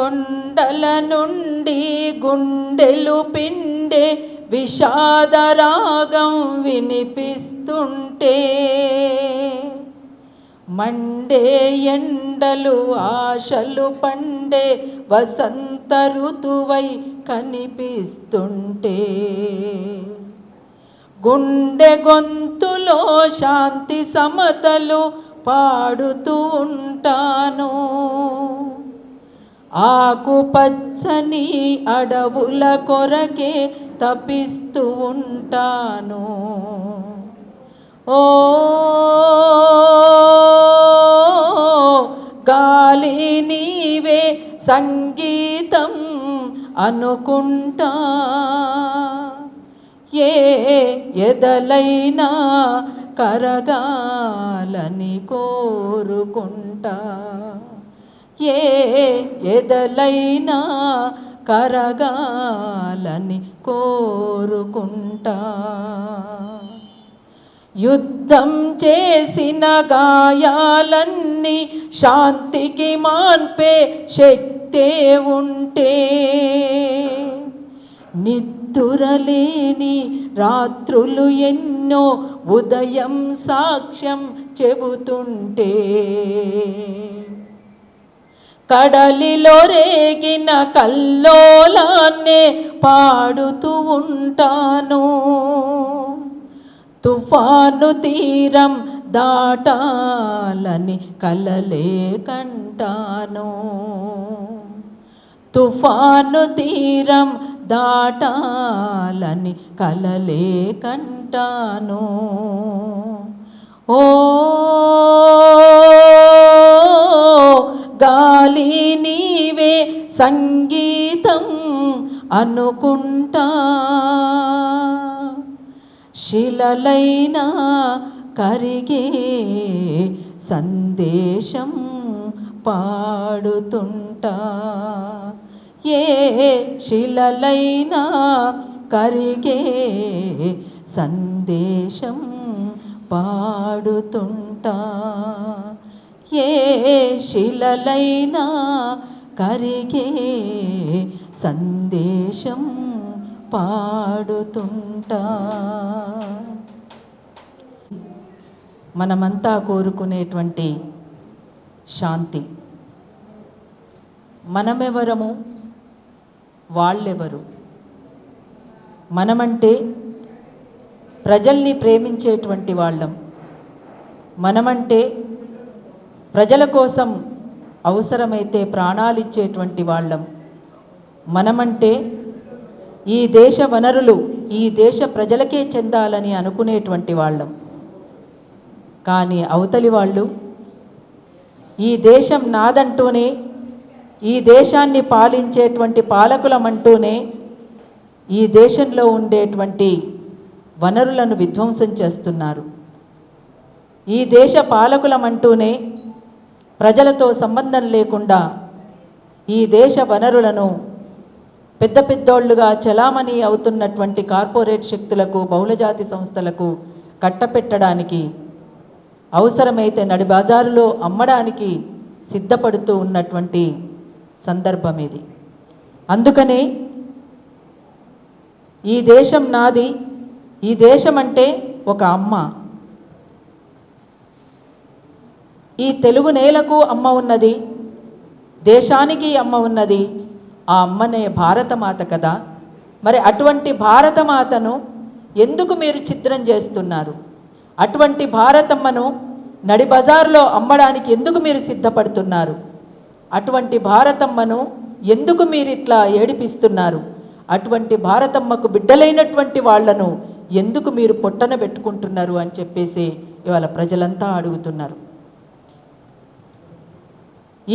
కొండల నుండి గుండెలు పిండే విషాదరాగం వినిపిస్తుంటే. మండే ఎండలు ఆశలు పండే వసంత ఋతువై కనిపిస్తుంటే. గుండె గొంతులో శాంతి సమతలు పాడుతూ ఉంటాను. ఆకుపచ్చని అడవుల కొరకే తపిస్తూ ఉంటాను. ఓ గాలి నీవే సంగీతం అనుకుంటా. ఏ ఎదలైనా కరగాలని కోరుకుంటా. ఏ ఎదలైనా కరగాలని కోరుకుంటా. యుద్ధం చేసిన గాయాలన్నీ శాంతికి మాన్పే శక్తే ఉంటే. నిద్దురలేని రాత్రులు ఎన్నో ఉదయం సాక్ష్యం చెబుతుంటే. కడలిలో రేగిన కల్లోలాన్నే పాడుతూ ఉంటాను. తుఫాను తీరం దాటాలని కలలే కంటాను. తుఫాను తీరం దాటాలని కలలే కంటాను. ఓ గాలి నీవే సంగీతం అనుకుంటా. శిలలైనా కరిగే సందేశం పాడుతుంటా. ఏ శిలలైనా కరిగే సందేశం పాడుతుంటా. ఏ శిలలైనా కరిగే సందేశం పాడుతుంటా. మనమంతా కోరుకునేటువంటి శాంతి. మనమెవరము? వాళ్ళెవరు? మనమంటే ప్రజల్ని ప్రేమించేటువంటి వాళ్ళం. మనమంటే ప్రజల కోసం అవసరమైతే ప్రాణాలిచ్చేటువంటి వాళ్ళం. మనమంటే ఈ దేశ వనరులు ఈ దేశ ప్రజలకే చెందాలని అనుకునేటువంటి వాళ్ళం. కానీ అవతలి వాళ్ళు ఈ దేశం నాదంటూనే ఈ దేశాన్ని పాలించేటువంటి పాలకులమంటూనే ఈ దేశంలో ఉండేటువంటి వనరులను విధ్వంసం చేస్తున్నారు. ఈ దేశ పాలకులమంటూనే ప్రజలతో సంబంధం లేకుండా ఈ దేశ వనరులను పెద్ద పెద్దోళ్ళుగా చలామణి అవుతున్నటువంటి కార్పొరేట్ శక్తులకు బహుళజాతి సంస్థలకు కట్టపెట్టడానికి అవసరమైతే నడి బజారులో అమ్మడానికి సిద్ధపడుతూ ఉన్నటువంటి సందర్భం ఇది. అందుకనే ఈ దేశం నాది ఈ దేశం అంటే ఒక అమ్మ. ఈ తెలుగు నేలకు అమ్మ ఉన్నది దేశానికి అమ్మ ఉన్నది ఆ అమ్మనే భారతమాత కదా. మరి అటువంటి భారతమాతను ఎందుకు మీరు చిత్రం చేస్తున్నారు? అటువంటి భారతమ్మను నడి బజార్లో అమ్మడానికి ఎందుకు మీరు సిద్ధపడుతున్నారు? అటువంటి భారతమ్మను ఎందుకు మీరు ఇట్లా ఏడిపిస్తున్నారు? అటువంటి భారతమ్మకు బిడ్డలైనటువంటి వాళ్ళను ఎందుకు మీరు పొట్టన పెట్టుకుంటున్నారు అని చెప్పేసి ఇవాళ ప్రజలంతా అడుగుతున్నారు.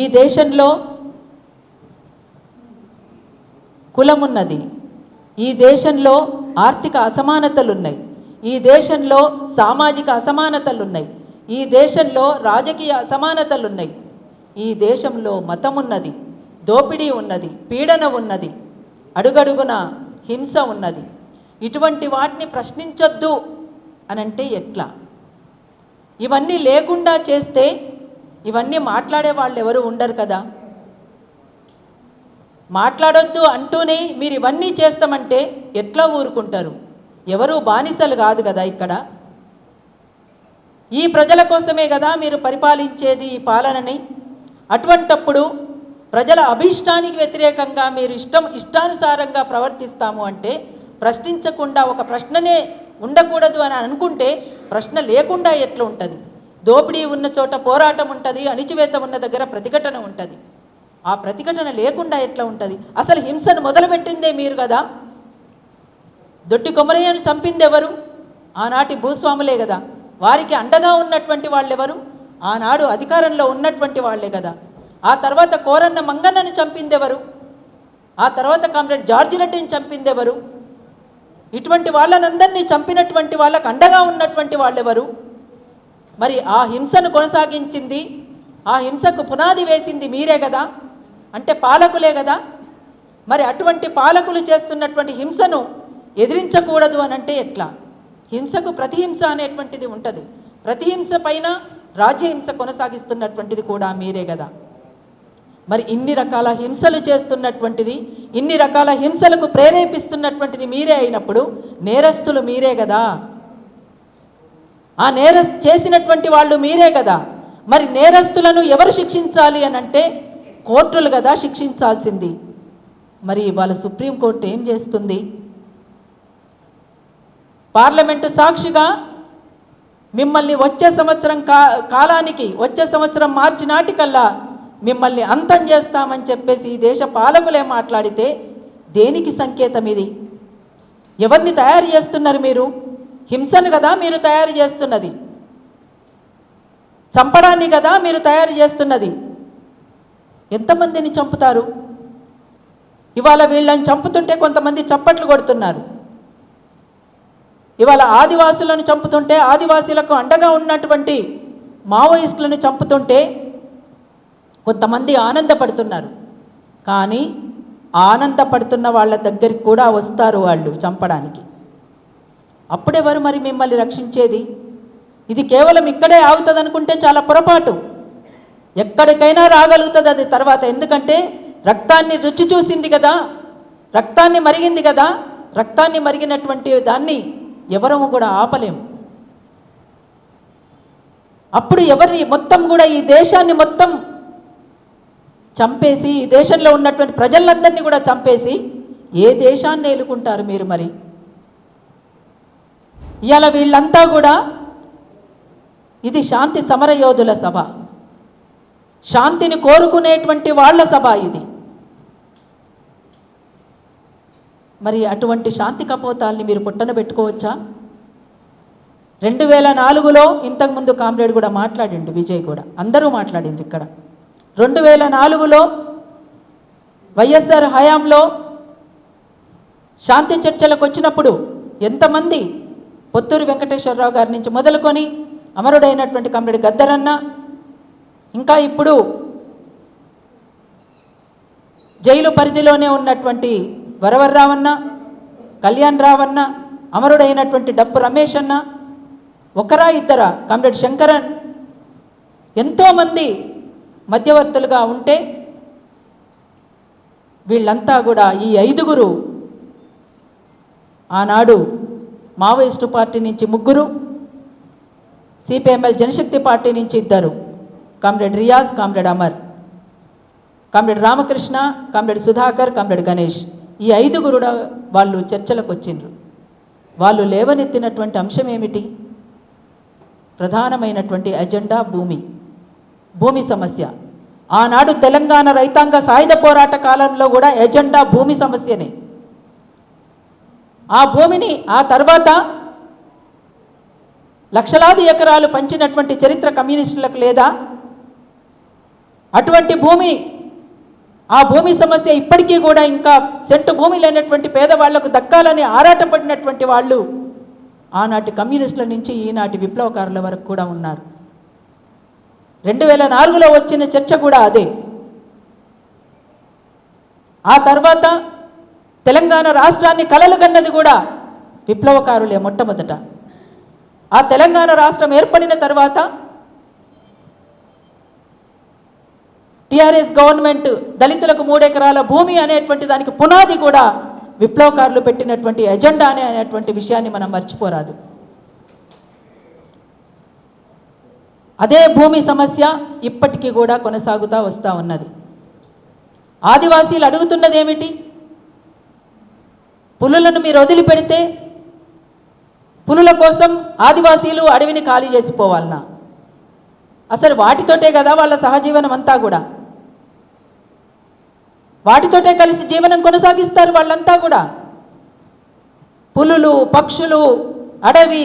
ఈ దేశంలో కులమున్నది. ఈ దేశంలో ఆర్థిక అసమానతలున్నాయి. ఈ దేశంలో సామాజిక అసమానతలున్నాయి. ఈ దేశంలో రాజకీయ అసమానతలున్నాయి. ఈ దేశంలో మతం ఉన్నది దోపిడీ ఉన్నది పీడన ఉన్నది అడుగడుగున హింస ఉన్నది. ఇటువంటి వాటిని ప్రశ్నించొద్దు అనంటే ఎట్లా? ఇవన్నీ లేకుండా చేస్తే ఇవన్నీ మాట్లాడే వాళ్ళు ఎవరు ఉండరు కదా? మాట్లాడొద్దు అంటూనే మీరు ఇవన్నీ చేస్తామంటే ఎట్లా ఊరుకుంటారు? ఎవరు బానిసలు కాదు కదా ఇక్కడ. ఈ ప్రజల కోసమే కదా మీరు పరిపాలించేది ఈ పాలనని. అటువంటప్పుడు ప్రజల అభీష్టానికి వ్యతిరేకంగా మీరు ఇష్టం ఇష్టానుసారంగా ప్రవర్తిస్తాము అంటే ప్రశ్నించకుండా ఒక ప్రశ్ననే ఉండకూడదు అని అనుకుంటే ప్రశ్న లేకుండా ఎట్లా ఉంటుంది? దోపిడీ ఉన్న చోట పోరాటం ఉంటుంది అణిచివేత ఉన్న దగ్గర ప్రతిఘటన ఉంటుంది. ఆ ప్రతిఘటన లేకుండా ఎట్లా ఉంటుంది? అసలు హింసను మొదలుపెట్టిందే మీరు కదా? దొడ్డి కొమరయ్యను చంపింది ఎవరు ఆనాటి భూస్వాములే కదా. వారికి అండగా ఉన్నటువంటి వాళ్ళెవరు? ఆనాడు అధికారంలో ఉన్నటువంటి వాళ్ళే కదా. ఆ తర్వాత కోరన్న మంగన్నను చంపిందెవరు? ఆ తర్వాత కామ్రేడ్ జార్జి రెడ్డిని ఇటువంటి వాళ్ళనందరినీ చంపినటువంటి వాళ్ళకు అండగా ఉన్నటువంటి వాళ్ళెవరు? మరి ఆ హింసను కొనసాగించింది ఆ హింసకు పునాది వేసింది మీరే కదా? అంటే పాలకులే కదా? మరి అటువంటి పాలకులు చేస్తున్నటువంటి హింసను ఎదిరించకూడదు అని అంటే ఎట్లా? హింసకు ప్రతిహింస అనేటువంటిది ఉంటుంది. ప్రతిహింస పైన రాజ్యహింస కొనసాగిస్తున్నటువంటిది కూడా మీరే కదా? మరి ఇన్ని రకాల హింసలు చేస్తున్నటువంటిది ఇన్ని రకాల హింసలకు ప్రేరేపిస్తున్నటువంటిది మీరే అయినప్పుడు నేరస్తులు మీరే కదా? ఆ నేర చేసినటువంటి వాళ్ళు మీరే కదా. మరి నేరస్తులను ఎవరు శిక్షించాలి అని అంటే కోర్టులు కదా శిక్షించాల్సింది. మరి ఇవాళ సుప్రీంకోర్టు ఏం చేస్తుంది? పార్లమెంటు సాక్షిగా మిమ్మల్ని వచ్చే సంవత్సరం కా కాలానికి వచ్చే సంవత్సరం మార్చి నాటికల్లా మిమ్మల్ని అంతం చేస్తామని చెప్పేసి ఈ దేశ పాలకులే మాట్లాడితే దేనికి సంకేతం ఇది? ఎవరిని తయారు చేస్తున్నారు మీరు? హింసను కదా మీరు తయారు చేస్తున్నది. చంపడాన్ని కదా మీరు తయారు చేస్తున్నది. ఎంతమందిని చంపుతారు? ఇవాళ వీళ్ళని చంపుతుంటే కొంతమంది చప్పట్లు కొడుతున్నారు. ఇవాళ ఆదివాసులను చంపుతుంటే ఆదివాసీలకు అండగా ఉన్నటువంటి మావోయిస్టులను చంపుతుంటే కొంతమంది ఆనందపడుతున్నారు. కానీ ఆనందపడుతున్న వాళ్ళ దగ్గరికి కూడా వస్తారు వాళ్ళు చంపడానికి. అప్పుడెవరు మరి మిమ్మల్ని రక్షించేది? ఇది కేవలం ఇక్కడే ఆగుతుంది అనుకుంటే చాలా పొరపాటు. ఎక్కడికైనా రాగలుగుతుంది అది తర్వాత. ఎందుకంటే రక్తాన్ని రుచి చూసింది కదా రక్తాన్ని మరిగింది కదా రక్తాన్ని మరిగినటువంటి దాన్ని ఎవరము కూడా ఆపలేము. అప్పుడు ఎవరి మొత్తం కూడా ఈ దేశాన్ని మొత్తం చంపేసి ఈ దేశంలో ఉన్నటువంటి ప్రజలందరినీ కూడా చంపేసి ఏ దేశాన్ని ఏలుకుంటారు మీరు మరి? ఇవాళ వీళ్ళంతా కూడా ఇది శాంతి సమరయోధుల సభ. శాంతిని కోరుకునేటువంటి వాళ్ళ సభ ఇది. మరి అటువంటి శాంతి కపోతాల్ని మీరు పుట్టన పెట్టుకోవచ్చా? రెండు వేల నాలుగులో ఇంతకుముందు కామ్రేడ్ కూడా మాట్లాడిండు విజయ్ కూడా. అందరూ మాట్లాడిండు ఇక్కడ. రెండు వేల నాలుగులో వైఎస్ఆర్ హయాంలో శాంతి చర్చలకు వచ్చినప్పుడు ఎంతమంది పొత్తూరు వెంకటేశ్వరరావు గారి నుంచి మొదలుకొని అమరుడైనటువంటి కమ్రేడ్ గద్దరన్న ఇంకా ఇప్పుడు జైలు పరిధిలోనే ఉన్నటువంటి వరవర్రావన్న కళ్యాణ్ రావన్న అమరుడైనటువంటి డప్పు రమేష్ అన్న ఒకరా ఇద్దరా కమ్రేడ్ శంకరన్ ఎంతోమంది మధ్యవర్తులుగా ఉంటే వీళ్ళంతా కూడా ఈ ఐదుగురు ఆనాడు మావోయిస్టు పార్టీ నుంచి ముగ్గురు సిపిఎంఎల్ జనశక్తి పార్టీ నుంచి ఇద్దరు. Comrade Riyaz comrade Amar. Comrade Ramakrishna comrade Sudhakar comrade Ganesh. ఈ ఐదుగురు కూడా వాళ్ళు చర్చలకు వచ్చిండ్రు. వాళ్ళు లేవనెత్తినటువంటి అంశం ఏమిటి? ప్రధానమైనటువంటి అజెండా భూమి. భూమి సమస్య. ఆనాడు తెలంగాణ రైతాంగ సాయుధ పోరాట కాలంలో కూడా ఎజెండా భూమి సమస్యనే. ఆ భూమిని ఆ తర్వాత లక్షలాది ఎకరాలు పంచినటువంటి చరిత్ర కమ్యూనిస్టులకు లేదా? అటువంటి భూమి ఆ భూమి సమస్య ఇప్పటికీ కూడా ఇంకా సెంటు భూమి లేనటువంటి పేదవాళ్ళకు దక్కాలని ఆరాటపడినటువంటి వాళ్ళు ఆనాటి కమ్యూనిస్టుల నుంచి ఈనాటి విప్లవకారుల వరకు కూడా ఉన్నారు. రెండు వేల నాలుగులో వచ్చిన చర్చ కూడా అదే. ఆ తర్వాత తెలంగాణ రాష్ట్రాన్ని కలలుగన్నది కూడా విప్లవకారులే మొట్టమొదట. ఆ తెలంగాణ రాష్ట్రం ఏర్పడిన తర్వాత టిఆర్ఎస్ గవర్నమెంట్ దళితులకు మూడెకరాల భూమి అనేటువంటి దానికి పునాది కూడా విప్లవకారులు పెట్టినటువంటి ఎజెండా అనే అనేటువంటి విషయాన్ని మనం మర్చిపోరాదు. అదే భూమి సమస్య ఇప్పటికీ కూడా కొనసాగుతూ వస్తూ ఉన్నది. ఆదివాసీలు అడుగుతున్నది ఏమిటి పులులను మీరు వదిలిపెడితే పులుల కోసం ఆదివాసీలు అడవిని ఖాళీ చేసిపోవాలనా అసలు వాటితోటే కదా వాళ్ళ సహజీవనం అంతా కూడా. వాటితోటే కలిసి జీవనం కొనసాగిస్తారు వాళ్ళంతా కూడా. పులులు పక్షులు అడవి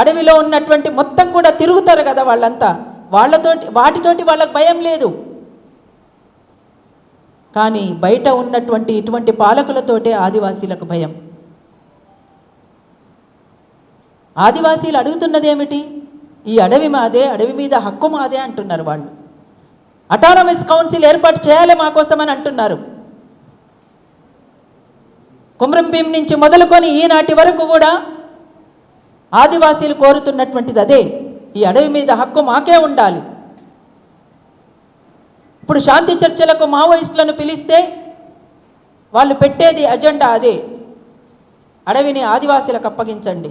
అడవిలో ఉన్నటువంటి మొత్తం కూడా తిరుగుతారు కదా వాళ్ళంతా. వాళ్ళతోటి వాటితోటి వాళ్ళకి భయం లేదు. కానీ బయట ఉన్నటువంటి ఇటువంటి పాలకులతోటే ఆదివాసీలకు భయం. ఆదివాసీలు అడుగుతున్నదేమిటి? ఈ అడవి మాదే అడవి మీద హక్కు మాదే అంటున్నారు వాళ్ళు. అటానమస్ కౌన్సిల్ ఏర్పాటు చేయాలి మా కోసమని అంటున్నారు. కుమ్రంభీం నుంచి మొదలుకొని ఈనాటి వరకు కూడా ఆదివాసీలు కోరుతున్నటువంటిది అదే. ఈ అడవి మీద హక్కు మాకే ఉండాలి. ఇప్పుడు శాంతి చర్చలకు మావోయిస్టులను పిలిస్తే వాళ్ళు పెట్టేది అజెండా అదే. అడవిని ఆదివాసీలకు అప్పగించండి.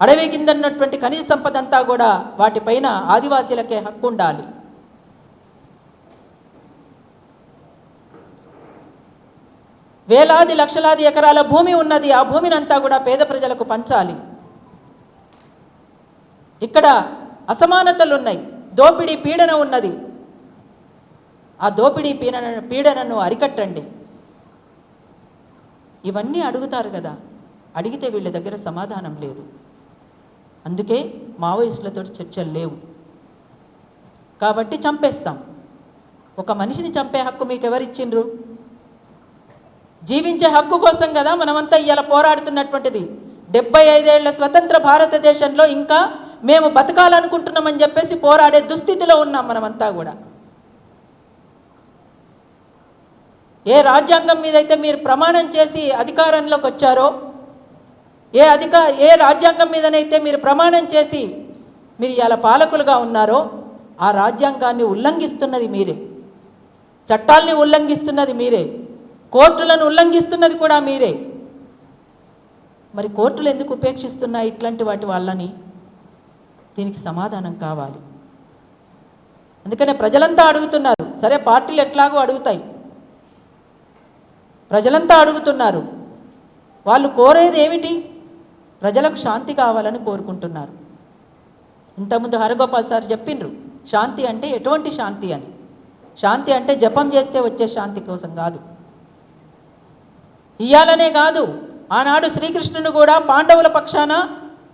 అడవి కింద ఉన్నటువంటి ఖనిజ సంపద అంతా కూడా వాటిపైన ఆదివాసీలకే హక్కు ఉండాలి. వేలాది లక్షలాది ఎకరాల భూమి ఉన్నది ఆ భూమిని అంతా కూడా పేద ప్రజలకు పంచాలి. ఇక్కడ అసమానతలు ఉన్నాయి దోపిడీ పీడన ఉన్నది. ఆ దోపిడీ పీడన పీడనను అరికట్టండి. ఇవన్నీ అడుగుతారు కదా. అడిగితే వీళ్ళ దగ్గర సమాధానం లేదు. అందుకే మావోయిస్టులతో చర్చలు లేవు. కాబట్టి చంపేస్తాం. ఒక మనిషిని చంపే హక్కు మీకు ఎవరిచ్చిండ్రు జీవించే హక్కు కోసం కదా మనమంతా ఇలా పోరాడుతున్నటువంటిది. డెబ్బై ఐదేళ్ళ స్వతంత్ర భారతదేశంలో ఇంకా మేము బతకాలనుకుంటున్నామని చెప్పేసి పోరాడే దుస్థితిలో ఉన్నాం మనమంతా కూడా. ఏ రాజ్యాంగం మీదైతే మీరు ప్రమాణం చేసి అధికారంలోకి వచ్చారో ఏ అధిక ఏ రాజ్యాంగం మీదనైతే మీరు ప్రమాణం చేసి మీరు ఇలా పాలకులుగా ఉన్నారో ఆ రాజ్యాంగాన్ని ఉల్లంఘిస్తున్నది మీరే. చట్టాల్ని ఉల్లంఘిస్తున్నది మీరే. కోర్టులను ఉల్లంఘిస్తున్నది కూడా మీరే. మరి కోర్టులు ఎందుకు ఉపేక్షిస్తున్నాయి ఇట్లాంటి వాటి వాళ్ళని? దీనికి సమాధానం కావాలి. అందుకనే ప్రజలంతా అడుగుతున్నారు సరే పార్టీలు ఎట్లాగో అడుగుతాయి. ప్రజలంతా అడుగుతున్నారు. వాళ్ళు కోరేది ఏమిటి? ప్రజలకు శాంతి కావాలని కోరుకుంటున్నారు. ఇంతకుముందు హరగోపాల్ సార్ చెప్పిండ్రు శాంతి అంటే ఎటువంటి శాంతి అని. శాంతి అంటే జపం చేస్తే వచ్చే శాంతి కోసం కాదు. ఇయ్యాలనే కాదు ఆనాడు శ్రీకృష్ణుడు కూడా పాండవుల పక్షాన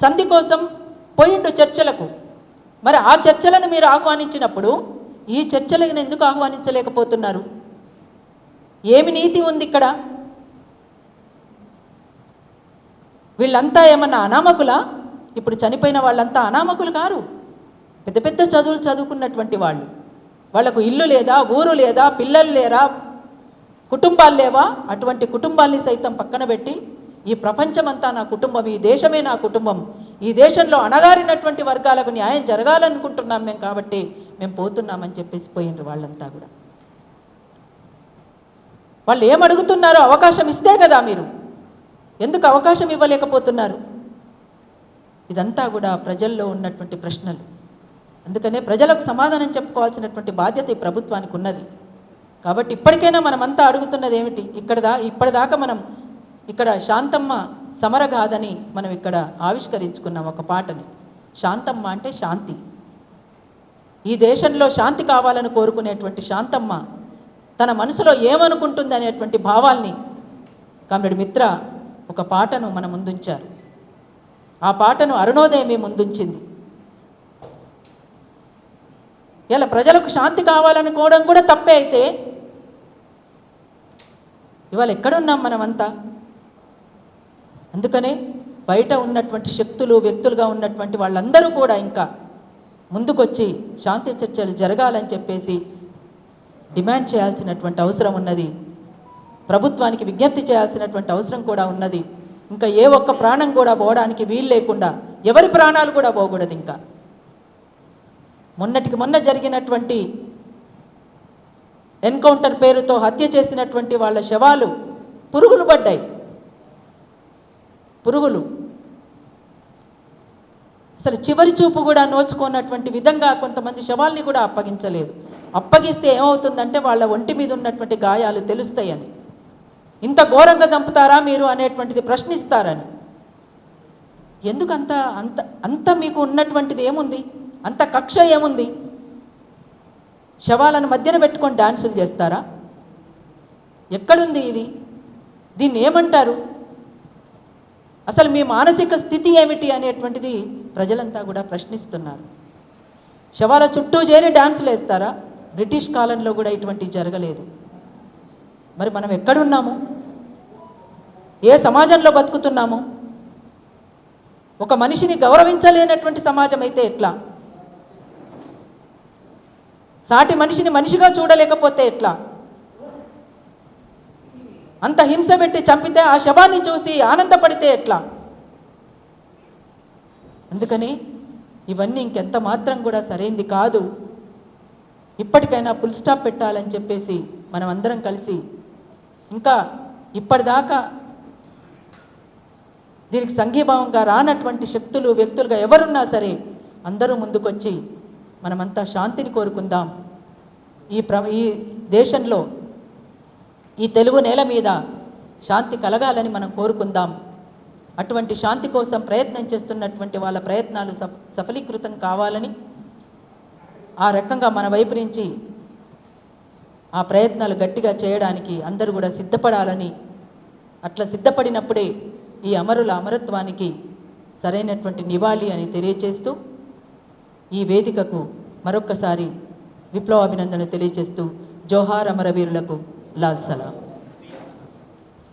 సంధి కోసం పోయిండు చర్చలకు. మరి ఆ చర్చలను మీరు ఆహ్వానించినప్పుడు ఈ చర్చలను ఎందుకు ఆహ్వానించలేకపోతున్నారు? ఏమి నీతి ఉంది ఇక్కడ? వీళ్ళంతా ఏమన్నా అనామకులా? ఇప్పుడు చనిపోయిన వాళ్ళంతా అనామకులు కారు. పెద్ద పెద్ద చదువులు చదువుకున్నటువంటి వాళ్ళు. వాళ్ళకు ఇల్లు లేదా ఊరు లేదా పిల్లలు లేరా? కుటుంబాలు లేవా? అటువంటి కుటుంబాల్ని సైతం పక్కన పెట్టి ఈ ప్రపంచమంతా నా కుటుంబం ఈ దేశమే నా కుటుంబం ఈ దేశంలో అణగారినటువంటి వర్గాలకు న్యాయం జరగాలనుకుంటున్నాం మేము కాబట్టి మేము పోతున్నామని చెప్పేసి పోయిండ్రు వాళ్ళంతా కూడా. వాళ్ళు ఏమడుగుతున్నారో అవకాశం ఇస్తే కదా మీరు. ఎందుకు అవకాశం ఇవ్వలేకపోతున్నారు? ఇదంతా కూడా ప్రజల్లో ఉన్నటువంటి ప్రశ్నలు. అందుకనే ప్రజలకు సమాధానం చెప్పుకోవాల్సినటువంటి బాధ్యత ఈ ప్రభుత్వానికి ఉన్నది. కాబట్టి ఇప్పటికైనా మనమంతా అడుగుతున్నది ఏమిటి? ఇక్కడ దా ఇప్పటిదాకా మనం ఇక్కడ శాంతమ్మ సమరగాథని మనం ఇక్కడ ఆవిష్కరించుకున్నాం ఒక పాటని. శాంతమ్మ అంటే శాంతి. ఈ దేశంలో శాంతి కావాలని కోరుకునేటువంటి శాంతమ్మ తన మనసులో ఏమనుకుంటుంది అనేటువంటి భావాల్ని కామ్రేడ్ మిత్ర ఒక పాటను మన ముందుంచారు. ఆ పాటను అరుణోదయమే ముందుంచింది. ఇలా ప్రజలకు శాంతి కావాలనుకోవడం కూడా తప్పే అయితే ఇవాళ ఎక్కడున్నాం మనమంతా? అందుకనే బయట ఉన్నటువంటి శక్తులు వ్యక్తులుగా ఉన్నటువంటి వాళ్ళందరూ కూడా ఇంకా ముందుకొచ్చి శాంతి చర్చలు జరగాలని చెప్పేసి డిమాండ్ చేయాల్సినటువంటి అవసరం ఉన్నది. ప్రభుత్వానికి విజ్ఞప్తి చేయాల్సినటువంటి అవసరం కూడా ఉన్నది. ఇంకా ఏ ఒక్క ప్రాణం కూడా పోవడానికి వీలు లేకుండా ఎవరి ప్రాణాలు కూడా పోకూడదు ఇంకా. మొన్నటికి మొన్న జరిగినటువంటి ఎన్కౌంటర్ పేరుతో హత్య చేసినటువంటి వాళ్ళ శవాలు పురుగులు పడ్డాయి. పురుగులు. అసలు చివరి చూపు కూడా నోచుకున్నటువంటి విధంగా కొంతమంది శవాల్ని కూడా అప్పగించలేదు. అప్పగిస్తే ఏమవుతుందంటే వాళ్ళ ఒంటి మీద ఉన్నటువంటి గాయాలు తెలుస్తాయని. ఇంత ఘోరంగా చంపుతారా మీరు అనేటువంటిది ప్రశ్నిస్తారని. ఎందుకంత అంత అంత మీకు ఉన్నటువంటిది ఏముంది? అంత కక్ష ఏముంది? శవాలను మధ్యన పెట్టుకొని డాన్సులు చేస్తారా? ఎక్కడుంది ఇది? దీన్ని ఏమంటారు? అసలు మీ మానసిక స్థితి ఏమిటి అనేటువంటిది ప్రజలంతా కూడా ప్రశ్నిస్తున్నారు. శవాల చుట్టూ చేరి డాన్సులు వేస్తారా? బ్రిటిష్ కాలంలో కూడా ఇటువంటి జరగలేదు. మరి మనం ఎక్కడున్నాము? ఏ సమాజంలో బతుకుతున్నాము? ఒక మనిషిని గౌరవించలేనటువంటి సమాజం అయితే ఎట్లా? సాటి మనిషిని మనిషిగా చూడలేకపోతే ఎట్లా? అంత హింస పెట్టి చంపితే ఆ శవాన్ని చూసి ఆనందపడితే ఎట్లా? అందుకని ఇవన్నీ ఇంకెంత మాత్రం కూడా సరైంది కాదు. ఇప్పటికైనా ఫుల్ స్టాప్ పెట్టాలని చెప్పేసి మనం అందరం కలిసి ఇంకా ఇప్పటిదాకా దీనికి సంఘీభావంగా రానటువంటి శక్తులు వ్యక్తులుగా ఎవరున్నా సరే అందరూ ముందుకొచ్చి మనమంతా శాంతిని కోరుకుందాం. ఈ ప్ర ఈ దేశంలో ఈ తెలుగు నేల మీద శాంతి కలగాలని మనం కోరుకుందాం. అటువంటి శాంతి కోసం ప్రయత్నం చేస్తున్నటువంటి వాళ్ళ ప్రయత్నాలు సఫలీకృతం కావాలని ఆ రకంగా మన వైపు నుంచి ఆ ప్రయత్నాలు గట్టిగా చేయడానికి అందరూ కూడా సిద్ధపడాలని అట్లా సిద్ధపడినప్పుడే ఈ అమరుల అమరత్వానికి సరైనటువంటి నివాళి అని తెలియచేస్తూ ఈ వేదికకు మరొక్కసారి విప్లవాభినందన తెలియజేస్తూ జోహార్ అమరవీరులకు లాల్ సలాం.